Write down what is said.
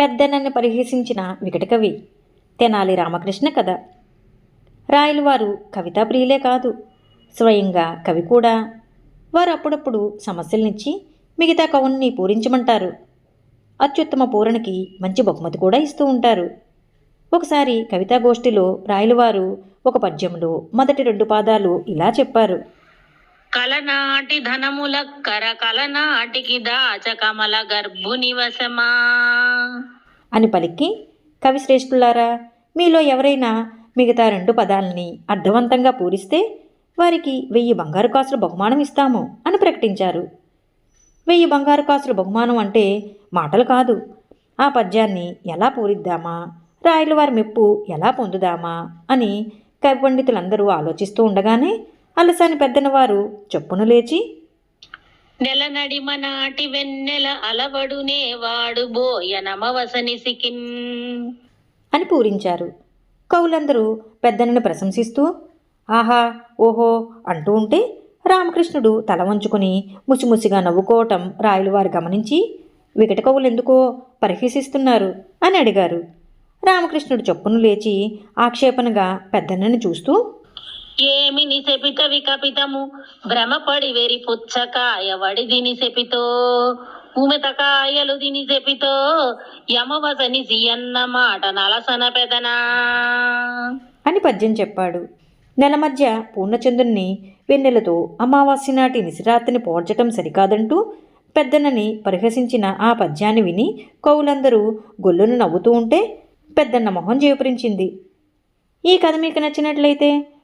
పెద్దన్నని పరిహసించిన వికటకవి. తెనాలి రామకృష్ణ కథ. రాయలవారు కవితా ప్రియులే కాదు. స్వయంగా కవి కూడా. వారు అప్పుడప్పుడు సమస్యలనిచ్చి మిగతా కవుల్ని పూరించమంటారు. అత్యుత్తమ పూరణకి మంచి బహుమతి కూడా ఇస్తూ ఉంటారు. ఒకసారి కవితాగోష్ఠిలో రాయలవారు ఒక పద్యంలో మొదటి రెండు పాదాలు ఇలా చెప్పారు. కలనాటి ధనముల కర కలనాటికి దాచ కమల గర్భుని అని పలికి కవిశ్రేష్ఠులారా మీలో ఎవరైనా మిగతా రెండు పదాలని అర్థవంతంగా పూరిస్తే వారికి వెయ్యి బంగారు కాసులు బహుమానం ఇస్తాము అని ప్రకటించారు. వెయ్యి బంగారు కాసులు బహుమానం అంటే మాటలు కాదు. ఆ పద్యాన్ని ఎలా పూరిద్దామా రాయలు వారి మెప్పు ఎలా పొందుదామా అని కవి పండితులందరూ ఆలోచిస్తూ ఉండగానే అలసాని పెద్దన వారు చొప్పున లేచి నెల నడిమ నాటి వెన్నెల అలవడునే వాడు బోయనమవసని సికిన్ అని పూరించారు. కవులందరూ పెద్దనని ప్రశంసిస్తూ ఆహా ఓహో అంటూ ఉంటే రామకృష్ణుడు తల వంచుకొని ముసిముసిగా నవ్వుకోవటం రాయలవారు గమనించి వికట కవులెందుకో పరిహసిస్తున్నారు అని అడిగారు. రామకృష్ణుడు చొప్పున లేచి ఆక్షేపణగా పెద్దన్నని చూస్తూ ఏమి నిశపిత వికపితము భ్రమపడి వెరి పుచ్చకాయ వడి దిని సెపితో ఉమెతకాయలు దిని సెపితో యమవసని సియన్న మాట నలసన పెదనా? అని పద్యం చెప్పాడు. నెల మధ్య పూర్ణచంద్రుణ్ణి వెన్నెలతో అమావాస్య నాటి నిశిరాత్రిని పోడ్చటం సరికాదంటూ పెద్దన్నని పరిహసించిన ఆ పద్యాన్ని విని కవులందరూ గొల్లును నవ్వుతూ ఉంటే పెద్దన్న మొహం చేపరించింది ఈ కథ మీకు నచ్చినట్లయితే